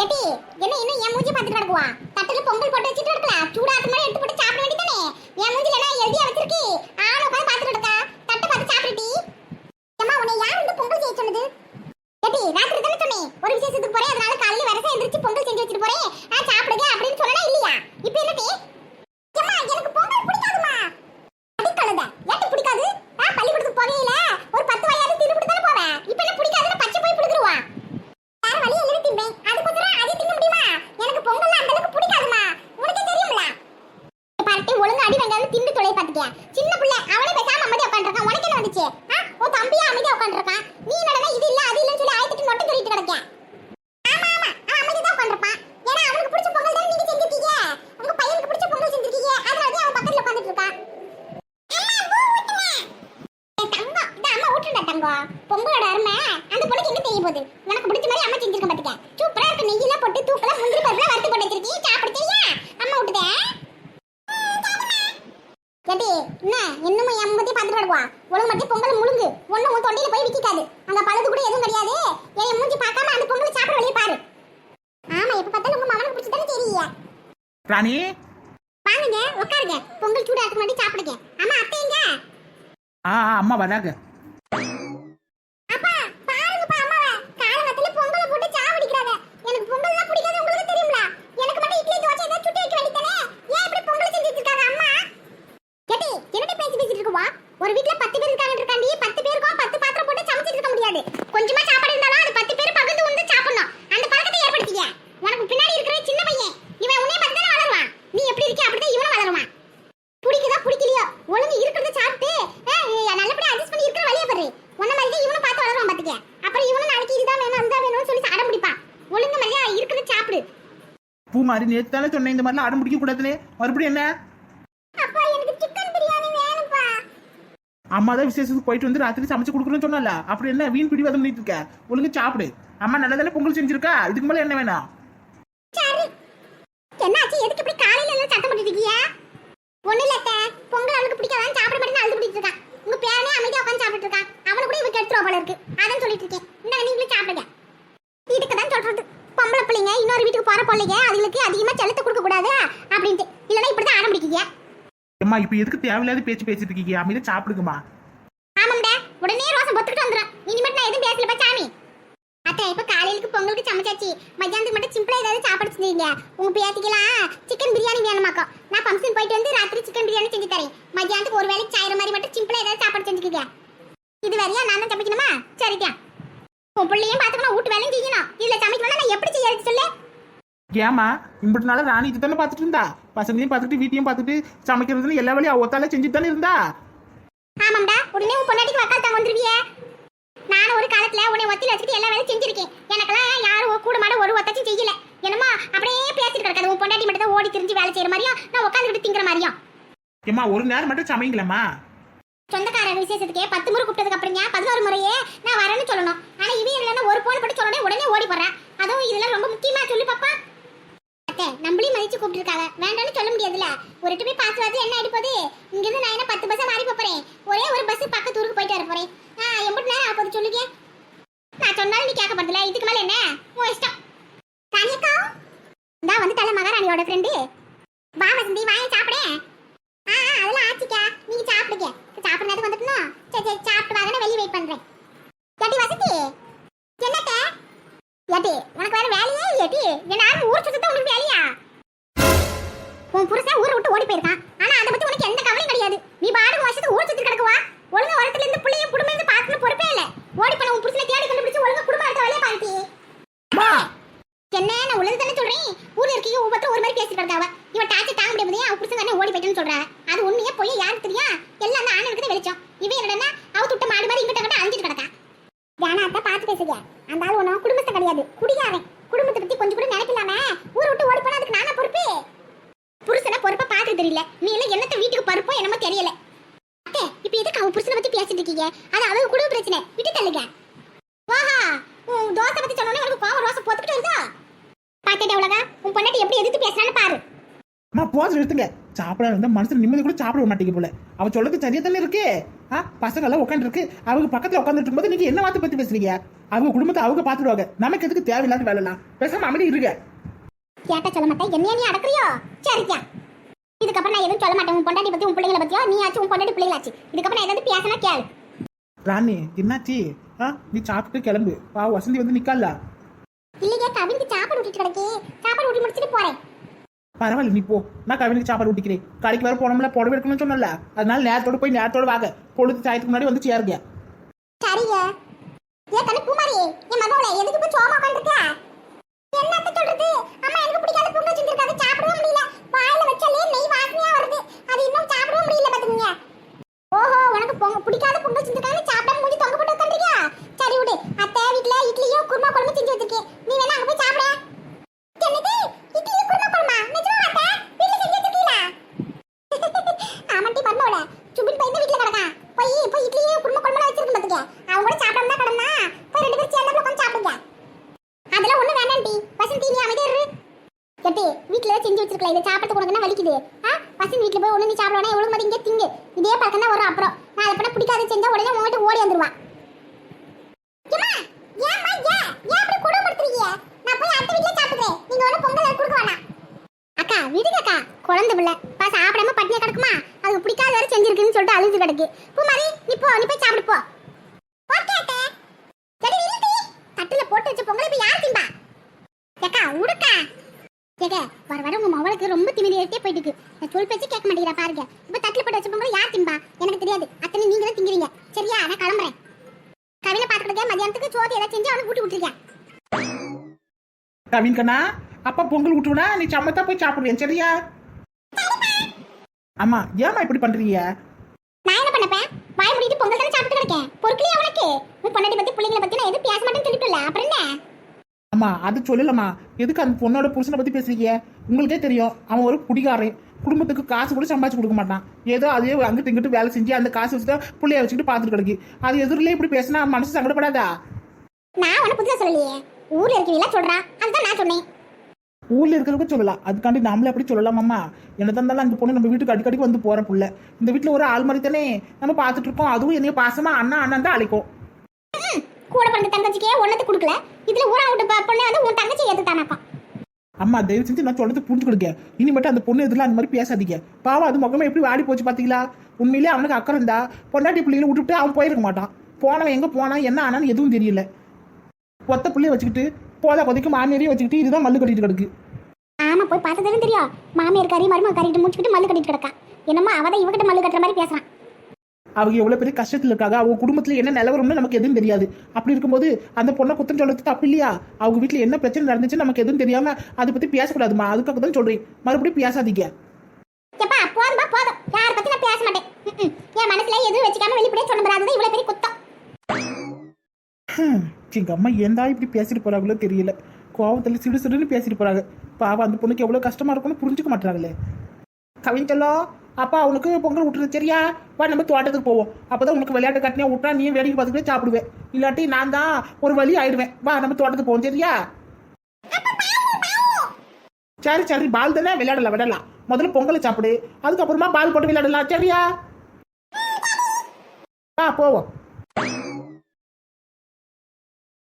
கெட்டி என்ன இன்னும் என் மூஞ்சி பார்த்துட்டு கிடக்குவா? தட்டுல பொங்கல் போட்டு வச்சுட்டு இருக்கலாம் சூடாத்து மாதிரி எடுத்து போட்டு சாப்பிட வேண்டியதானே? என் மூஞ்சில என்ன எழுதியா வச்சிருக்கி? ஆள உட்காந்து பார்த்துட்டு இருக்கா தட்டை பார்த்து சாப்பிடுட்டி அம்மா உன்னை யார் வந்து பொங்கல் செய்ய சொன்னது? கெட்டி ராத்திரி தானே சொன்னேன் ஒரு விசேஷத்துக்கு போறேன் அதனால காலையில வரசா எந்திரிச்சு பொங்கல் செஞ்சு வச்சுட்டு போறேன் ஆ சாப்பிடுங்க அப்படின்னு சொன்னா இல்லையா இப்போ என்னடி அம்மா எனக்கு பொங்கல் பிடிக்காதுமா அடி கழுத ஏட்டு பிடிக்காது ஆ பள்ளிக்கூடத்துக்கு போகையில ஒரு பத்து வயது தின்னுபிட்டு தானே போவேன் இப்போ என்ன பிடிக்காதுன்னு பச்சை போய் பிடிக்குருவா வேற வழி எழுதி திம்பேன் அதுக்கப்புறம் அதை திங்க முடியுமா எனக்கு பொங்கல் அந்த அளவுக்கு பிடிக்காதுமா உனக்கு தெரியும்ல பார்த்து ஒழுங்கா அடி வாங்காம திண்டு தொலை பாத்துக்கியா சின்ன புள்ள அவனே பேசாம அமைதியா உட்காந்துருக்கான் உனக்கு என்ன வந்துச்சு ஆ உன் தம்பியா அமைதியா உட்காந்துருக்கான் நீ நடனா இது இல்ல அது இல்லன்னு சொல்லி ஆயத்துக்கு நொட்டை சொல்லிட்டு கிடக்க ஆமா ஆமா அவன் அமைதியா தான் உட்காந்துருப்பான் ஏன்னா அவனுக்கு பிடிச்ச பொங்கல் தானே நீங்க செஞ்சிருக்கீங்க உங்க பையனுக்கு பிடிச்ச பொங்கல் செஞ்சிருக்கீங்க அதனால தான் அவன் பக்கத்துல உட்காந்துட்டு இருக்கான் என் தங்கம் இந்த அம்மா ஊட்டுடா தங்கம் பொங்கலோட அருமை அந்த பொண்ணுக்கு என்ன தெரிய போகுது உனக்கு பிடிச்ச மாதிரி அம்மா செஞ்சிருக்க பாத்துக்க சூப்பரா இருக்கு நெய்யெல்லாம் போட்டு தூக்கல முந்திரி பருப்புல வறுத்து போட்டு வச்சிருக்கீங்க சாப்பிட தெரியா அம்மா விட்டுதே கேட்டி என்ன இன்னும் என் கிடக்குவா ஒழுங்கு மட்டும் பொங்கல் முழுங்கு. ஒண்ணு உன் தொண்டையில போய் விக்கிக்காது அங்க பழுது கூட எதுவும் கிடையாது. என் மூஞ்சி பார்க்காம அந்த பொங்கலை சாப்பிட வெளியே பாரு. ஆமா இப்ப பார்த்தாலும் உங்க மாமனுக்கு பிடிச்சி தானே தெரியல ராணி? வாங்குங்க உட்காருங்க. பொங்கல் சூடா இருக்கு மட்டும் சாப்பிடுங்க. ஆமா அத்தை எங்க? ஆ அம்மா வராங்க. எனக்கு பொங்கல் செஞ்சு வச்சிருக்காங்க அம்மா? கேட்டி என்னடி பேசி பேசிட்டு இருக்குவா? ஒரு வீட்ல பத்து பேர் இருக்காங்கன்னு இருக்காண்டி பத்து பேருக்கும் பத்து பாத்திரம் போட்டு சமைச்சிட்டு இருக்க முடியாது. கொஞ்சமா சாப்பாடு இருந்தாலும் அது பத்து பேர் பகிர்ந்து உண்டு சாப்பிடணும். அந்த பழக்கத்தை ஏற்படுத்திக்க. உனக்கு பின்னாடி இருக்கிற சின்ன பையன் இவன் உன்னே பார்த்து தானே வளருவான். நீ எப்படி இருக்க அப்படிதான் இவனும் வளருவான். பிடிக்குதா பிடிக்கலையோ ஒழுங்கு இருக்கிறத சாப்பிட்டு ஆ, நல்லபடியா அட்ஜஸ்ட் பண்ணி இருக்கிற வழியை பாரு. உன்ன மாதிரி தான் இவனும் பார்த்து வளருவான் பாத்துக்க அப்புறம் இவனும் நாளைக்கு இதுதான் வேணும் அதுதான் வேணும்னு சொல்லி அடம் பிடிப்பான். ஒழுங்கு மாதிரியா இருக்கிறத சாப்பிடு. பூ மாதிரி நேற்று தானே சொன்னேன் இந்த மாதிரிலாம் அடம் பிடிக்க கூடாதுன்னு. மறுபடியும் என்ன அப்பா எனக்கு சிக்கன் பிரியாணி வேணும்ப்பா அம்மா தான் விசேஷத்துக்கு போயிட்டு வந்து ராத்திரி சமைச்சு கொடுக்குறேன்னு சொன்னால அப்படி என்ன வீண் பிடிவாதம் பண்ணிட்டு இருக்க ஒழுங்கு சாப்பிடு. அம்மா நல்லா தானே பொங்கல் செஞ்சிருக்கா? இதுக்கு மேல என்ன வேணாம்? சரி. என்னாச்சு? எதுக்கு இப்படி காலையில எல்லாம் சத்தம் போட்டுட்டு இருக்கீங்க ஒண்ணு இல்ல அத்தை. பொங்கல் அவனுக்கு பிடிக்காதான் சாப்பிட மாட்டேன்னு அழுது பிடிச்சிட்டு இருக்கான் உங்க பேரனே அமைதியா உட்காந்து சாப்பிட்டு இருக்கா. அவனு கூட இவருக்கு எடுத்துருவா போல இருக்கு. அதான் சொல்லிட்டு இருக்கேன். இந்த நீங்களும் சாப்பிடுங்க. இதுக்கு தான் சொல்றது. பொம்பளை பிள்ளைங்க இன்னொரு வீட்டுக்கு போற பிள்ளைங்க அதுங்களுக்கு அதிகமா செலுத்த கொடுக்க கூடாது அப்படின்ட்டு. இல்லைன்னா இப்படிதான் ஆரம்பிக்கீங்க ஏம்மா இப்போ எதுக்கு தேவையில்லாத பேச்சு பேசிட்டு இருக்கீங்க? அமைதியா சாப்பிடுங்கம்மா. ஆமாம்டா. உடனே ரோசம் பொத்துக்கிட்டு வந்துடும் இனிமேட்டு நான் எதுவும் பேசலப்பா சாமி. அத்தை இப்போ காலையிலுக்கு பொங்கலுக்கு சமைச்சாச்சு. மத்தியானத்துக்கு மட்டும் சிம்பிளா ஏதாவது சாப்பாடு செஞ்சீங்க உங்க பேத்திக்கலாம் சிக்கன் பிரியாணி வேணுமாக்கோ. நான் ஃபங்க்ஷன் போயிட்டு வந்து ராத்திரி சிக்கன் பிரியாணி செஞ்சு தரேன். மத்தியானத்துக்கு ஒரு வேலைக்கு சாயிற மாதிரி மட்டும் சிம்பிளாக ஏதாவது சாப்பாடு செஞ்சுக்கீங்க. இது வரையா நான் தான் சமைக்கணுமா? சரிக்கா. உன் பிள்ளையும் பார்த்துக்கணும் வீட்டு வேலையும் செய்யணும். இதில் சமைக்கணும்னா நான் எப்படி செய்யறது சொல்லு? ஏமா இம்பட்டு நாள் ராணி இது தானே பார்த்துட்டு இருந்தா? பசங்களையும் பார்த்துட்டு வீட்டையும் பார்த்துட்டு சமைக்கிறதுன்னு எல்லா வேலையும் ஒத்தால செஞ்சுட்டு தானே இருந்தா? ஆமாம்டா உடனே உன் பொண்டாட்டிக்கு வக்கால் தாங்க வந்துருவியே. நானும் ஒரு காலத்துல உன்னை ஒத்தில வச்சுட்டு எல்லா வேலையும் செஞ்சிருக்கேன். எனக்கெல்லாம் யாரும் கூட மாட ஒரு ஒத்தாச்சும் செய்யல. என்னமா அப்படியே பேசிட்டு கிடக்காது உன் பொண்டாட்டி மட்டும் தான் ஓடி திரிஞ்சு வேலை செய்யற மாதிரியும் நான் உட்காந்துக்கிட்டு திங்கிற மாதிரியும் ஏம்மா ஒரு நேரம் மட்டும் சமைங்களம்மா. சொந்தக்கார விசேஷத்துக்கே பத்து முறை கூப்பிட்டதுக்கு அப்புறங்க பதினோரு முறையே நான் வரேன்னு சொல்லணும். ஆனா இவன் இல்லைன்னா ஒரு போன் போட்டு சொன்னே உடனே ஓடி போறேன் அதுவும் இதெல்லாம் ரொம்ப முக்கியமா சொல்லு கூப்பிட்டுருக்காங்க. வேண்டாம்னு சொல்ல முடியாதுல்ல. ஒரு போய் பார்த்து பார்த்து என்ன ஆயிட்டு போகுது? இங்கிருந்து நான் என்ன பத்து பஸ்ஸா மாறி போறேன்? ஒரே ஒரு பஸ் பக்கத்து ஊருக்கு போயிட்டு வர போகிறேன் ஆ எம்பிட்டு நேரம் ஆகுது சொல்லுங்க. நான் சொன்னாலும் நீ கேட்க போகிறதில்ல இதுக்கு மேலே என்ன? உன் இஷ்டம். காணியக்கா தான் வந்து தலை மகாராணியோட ஃப்ரெண்டு வா வசந்தி வாங்கி சாப்பிடேன் ஆ அதெல்லாம் ஆச்சுக்கா. நீங்கள் சாப்பிடுங்க. சாப்பிட நேரத்துக்கு வந்துட்டணும் சரி சரி சாப்பிட்டு வாங்க. வெளியே வெயிட் பண்றேன். ஏட்டி வசந்தி என்னத்த? எட்டி உனக்கு வேற வேலையே இல்லையாட்டி என்ன ஊர் சுத்தம் உனக்கு வேலையா? உன் புருஷன் ஊரை விட்டு ஓடி போயிருக்கான். ஆனா அதை பத்தி உனக்கு எந்த கவலையும் கிடையாது. நீ பாடுக்கு வருஷத்துக்கு ஊர் சுத்தி கிடக்குவா ஒழுங்கா உரத்துல இருந்து பிள்ளையும் குடும்பம் இருந்து பார்க்கணும் பொறுப்பே இல்ல. ஓடி போன உன் புருஷனை தேடி கண்டுபிடிச்சு ஒழுங்கா குடும்பம் அடுத்த வேலையை பாருட்டி என்ன நான் உள்ளது தானே சொல்றேன். ஊர்ல இருக்கீங்க ஒவ்வொருத்தரும் ஒரு மாதிரி பேசிட்டு இருக்காவ இவன் டாச்சு தாங்க முடியாது அவ புருஷன் தானே ஓடி போயிட்டுன்னு சொல்றா. அது உண்மையா போய் யாருக்கு தெரியும்? எல்லாம் அந்த ஆணுக்கு தான் வெளிச்சம். இவன் என்னடா அவ துட்ட மாடு மாதிரி இங்கிட்ட கிட்ட அழிஞ்சிட்டு கிடக்கா. ஜானா அத்தை பார்த்து பேசுங்க அந்த ஆள் ஒன்றும் குடும்பத்தை கிடையாது. குடியாரன் குடும்பத்தை பத்தி கொஞ்சம் கூட நினைக்கலாம ஊரை விட்டு ஓடி போனா அதுக்கு நானா பொறுப்பு புருஷனை பொறுப்பா பார்க்க தெரியல. நீ எல்லாம் என்னத்த வீட்டுக்கு பொறுப்போ என்னமோ தெரியல. அத்தை இப்ப எதுக்கு அவ புருஷனை பத்தி பேசிட்டு இருக்கீங்க? அது அவங்க குடும்ப பிரச்சனை. விட்டு தள்ளுங்க. வாஹா உன் தோசை பத்தி சொன்னோன்னே உனக்கு கோவம் ரோசை போத்துக்கிட்டு வருதா பாத்துட்ட உலகா உன் பொண்டாட்டி எப்படி எதிர்த்து பேசுறான்னு பாரு. அம்மா போதும் நிறுத்துங்க. சாப்பிட இருந்தா மனசுல நிம்மதி கூட சாப்பிட மாட்டேங்க போல. அவ சொல்றது சரியா தானே இருக்கு? ஆ பசங்க எல்லாம் உட்காந்து இருக்கு அவங்க பக்கத்துல உட்காந்துட்டு இருக்கும்போது நீங்க என்ன வார்த்தை பத்தி பேசுறீங்க? அவங்க குடும்பத்தை அவங்க பாத்துடுவாங்க. நமக்கு எதுக்கு தேவையில்லாத வேலைலாம். பேசாம அமைதி இருங்க. கேட்ட சொல்ல மாட்டேன். என்னைய நீ அடக்குறியோ? சரிக்கா இதுக்கப்புறம் நான் எதுவும் சொல்ல மாட்டேன். உன் பொண்டாட்டி பத்தி உன் பிள்ளைங்களை பத்தியோ நீ ஆச்சு உன் பொண்டாட்டி பிள்ளைங்களாச்சு இதுக்கப்புறம் நான் ஏதாவது பேசினா கேளு. ராணி என்னாச்சு? ஆ நீ சாப்பிட்டு கிளம்பு. பா வசந்தி வந்து நிக்கல இல்லையே கவினுக்கு சாப்பாடு ஊட்டிட்டு கிடக்கு. சாப்பாடு ஊட்டி முடிச்சுட்டு போறேன். பரவாயில்ல நீ போ. நான் கவினுக்கு சாப்பாடு ஊட்டிக்கிறேன். கடைக்கு வேற போனோம்ல புடவை எடுக்கணும்னு சொன்னல அதனால நேரத்தோட போய் நேரத்தோட வாங்க. பொழுது சாயத்துக்கு முன்னாடி வந்து சேருங்க. சரிங்க. ஏ கண்ணு பூமாரி என் மகளே எதுக்கு போய் சோமா உட்காந்துருக்க என்னத்த சொல்றது அம்மா எனக்கு பிடிக்காத பொங்கல் செஞ்சிருக்காது சாப்பிடவே முடியல வாயில வச்சாலே நெய் வாசனையா வருது அது இன்னும் சாப்பிடவே முடியல பாத்துக்கங்க ஓஹோ உனக்கு பொங்க பிடிக்காத பொங்கல் செஞ்சிருக்காங்க சாப்பிடாம மூஞ்சி தொங்க போட்டு உட்காந்துருக்கியா சரி விடு அத்தை வீட்ல இட்லியும் குருமா குழம்பு செஞ்சு வச்சிருக்கேன் நீ வேணா அங்க போய் சாப்பிட என்னது இட்லியும் குருமா குழம்பா நிஜமா அத்தை வீட்ல செஞ்சு வச்சிருக்கீங்களா ஆமாட்டி பண்ணோட சுபின் பையன் வீட்ல கிடக்கான் போய் போய் இட்லியும் குருமா குழம்பு வச்சிருக்கேன் பாத்துக்க அவங்க கூட சாப்பிடாம தான் கிடந்தா போய் ரெண்டு பேரும் சேர்ந்து உட்காந்து சாப்பிடுங்க அதெல்லாம் ஒண்ணு வேண்டாம் டி வசந்தி நீ அமைதியா இரு. எட்டி வீட்ல செஞ்சு வச்சிருக்கல இதை சாப்பிட்டு கொடுக்கணும் வலிக்குது? ஆ? வசந்தி வீட்ல போய் ஒண்ணு நீ சாப்பிடணும் எவ்வளவு மாதிரி இங்கே திங்கு. இதே பழக்கம் தான் வரும் அப்புறம். நான் அதை பண்ண செஞ்சா உடனே உங்ககிட்ட ஓடி வந்துருவான் ஏம்மா, ஏன்? நான் அக்கா குழந்தை பிள்ளை. பா சாப்பிடாம பட்டினியா கிடக்குமா? அது பிடிக்காத வேற செஞ்சிருக்குன்னு சொல்லிட்டு அழுது கிடக்கு. பூமாரி நீ போ நீ போய் சாப்பிடு போ ஓகே அத்தை சரி நில்லுடி தட்டுல போட்டு வச்ச பொங்கல் இப்ப யார் திம்பா ஏக்கா உடுக்கா கேக்க வர வர உங்க மவளுக்கு ரொம்ப திமிரிட்டே போயிட்டு இருக்கு நான் சொல் பேச்சு கேட்க மாட்டேங்கிறா பாருங்க. இப்ப தட்டுல போட்டு வச்ச பொங்கல் யார் திம்பா? எனக்கு தெரியாது. அத்தனை நீங்க தான் திங்கிறீங்க. சரியா நான் கிளம்புறேன். கவினை பாத்துக்கிட்டே மதியானத்துக்கு சோறு ஏதாவது செஞ்சு அவனுக்கு ஊட்டி விட்டுருக்கேன் கவின் கண்ணா அப்பா பொங்கல் விட்டுவினா நீ சமத்தா போய் சாப்பிடுவேன் சரியா? ஆமா ஏமா இப்படி பண்றீங்க? நான் என்ன பண்ணப்பேன் வாய் முடிட்டு பொங்கல் தானே சாப்பிட்டு கிடக்கேன் பொறுக்கலையா உனக்கு? உன் பொண்டாட்டி பத்தி பிள்ளைங்களை பத்தி நான் எதுவும் பேச மாட்டேன்னு சொல்லிட்டுல அப்புறம் என்ன? ஆமா அது சொல்லலம்மா. எதுக்கு அந்த பொண்ணோட புருஷனை பத்தி பேசுறீங்க? உங்களுக்கே தெரியும் அவன் ஒரு குடிகாரன். குடும்பத்துக்கு காசு கூட சம்பாதிச்சு கொடுக்க மாட்டான். ஏதோ அதே அங்கிட்டு இங்கிட்டு வேலை செஞ்சு அந்த காசு வச்சுட்டு பிள்ளைய வச்சுக்கிட்டு பார்த்துட்டு கிடக்கு. அது எதிரிலே இப்படி பேசினா மனசு சங்கடப்படாதா? நான் உன புதுசா சொல்லலையே. ஊர்ல இருக்கீங்களா சொல்றான் அதுதான் நான் சொன்னேன். ஊர்ல இருக்கிறவங்க சொல்லலாம். அதுக்காண்டி நாமளே அப்படி சொல்லலாமாம்மா? என்ன இருந்தாலும் அந்த பொண்ணு நம்ம வீட்டுக்கு அடிக்கடி வந்து போற புள்ள. இந்த வீட்டுல ஒரு ஆள் மாதிரி தானே. நம்ம பார்த்துட்டு இருக்கோம். அதுவும் என்னைய பாசமா அண்ணா அண்ணன் தான் அழைக்கும். கூட பிறந்த தங்கச்சிக்கே ஒன்னத்தை கொடுக்கல. இதுல ஊரா விட்டு பொண்ணை வந்து உன் தங்கச்சி ஏத்துட்டானாப்பா அம்மா தயவு செஞ்சு நான் சொல்றது புரிஞ்சுக்கிடுங்க. இனிமேட்டு அந்த பொண்ணு எதிரில் அந்த மாதிரி பேசாதீங்க. பாவம் அது முகமே எப்படி வாடி போச்சு பாத்தீங்களா? உண்மையிலே அவனுக்கு அக்கறை இருந்தா பொண்டாட்டி பிள்ளைகளை விட்டுட்டு அவன் போயிருக்க மாட்டான். போனவன் எங்க போனா என்ன ஆனான்னு எதுவும் தெரியல. ஒத்த பிள்ளைய வச்சுக்கிட்டு போதா கொதிக்கு மாமியாரையும் வச்சுக்கிட்டு இதுதான் மல்லு கட்டிட்டு கிடக்கு. ஆமா போய் பார்த்ததுன்னு தெரியும். மாமியார் கறி மருமக கறிட்டு முடிச்சுக்கிட்டு மல்லு கட்டிட்டு கிடக்கா. என்னமோ அவதான் இவகிட்ட மல்லு கட்டுற மாதிரி பேசுறான். அவங்க எவ்வளவு பெரிய கஷ்டத்துல இருக்காங்க அவங்க குடும்பத்துல என்ன நிலவரம்னு நமக்கு எதுவும் தெரியாது. அப்படி இருக்கும்போது அந்த பொண்ணை குத்தம் சொல்றது தப்பு இல்லையா? அவங்க வீட்டுல என்ன பிரச்சனை நடந்துச்சு நமக்கு எதுவும் தெரியாம அதை பத்தி பேசக்கூடாதுமா? அதுக்காக தான் சொல்றேன். மறுபடியும் பேசாதீங்க. போதும்பா போதும். யாரை பத்தி நான் பேச மாட்டேன். என் மனசுல எதுவும் வச்சுக்காம வெளிப்படையே சொன்ன பிறகு இவ்வளவு பெரிய குத்தம். ஹம், எங்க அம்மா ஏன்டா இப்படி பேசிட்டு போறாங்களோ தெரியல. கோவத்துல சிடு சிடுன்னு பேசிட்டு போறாங்க. பாவம் அந்த பொண்ணுக்கு எவ்வளவு கஷ்டமா இருக்கும்னு புரிஞ்சுக்க மாட்டாங்களே கவிஞ்சலோ அப்பா அவனுக்கு பொங்கல் விட்டுறது சரியா? வா நம்ம தோட்டத்துக்கு போவோம். அப்போதான் உனக்கு விளையாட்டு கட்டினியா விட்டா நீ வேடிக்கை பார்த்துக்கிட்டே சாப்பிடுவேன். இல்லாட்டி நான் தான் ஒரு வழி ஆயிடுவேன். வா நம்ம தோட்டத்துக்கு போவோம். சரியா? சரி சரி. பால் தானே? விளையாடலாம் விடலாம் முதல்ல பொங்கலை சாப்பிடு. அதுக்கப்புறமா பால் போட்டு விளையாடலாம். சரியா? வா போவோம்.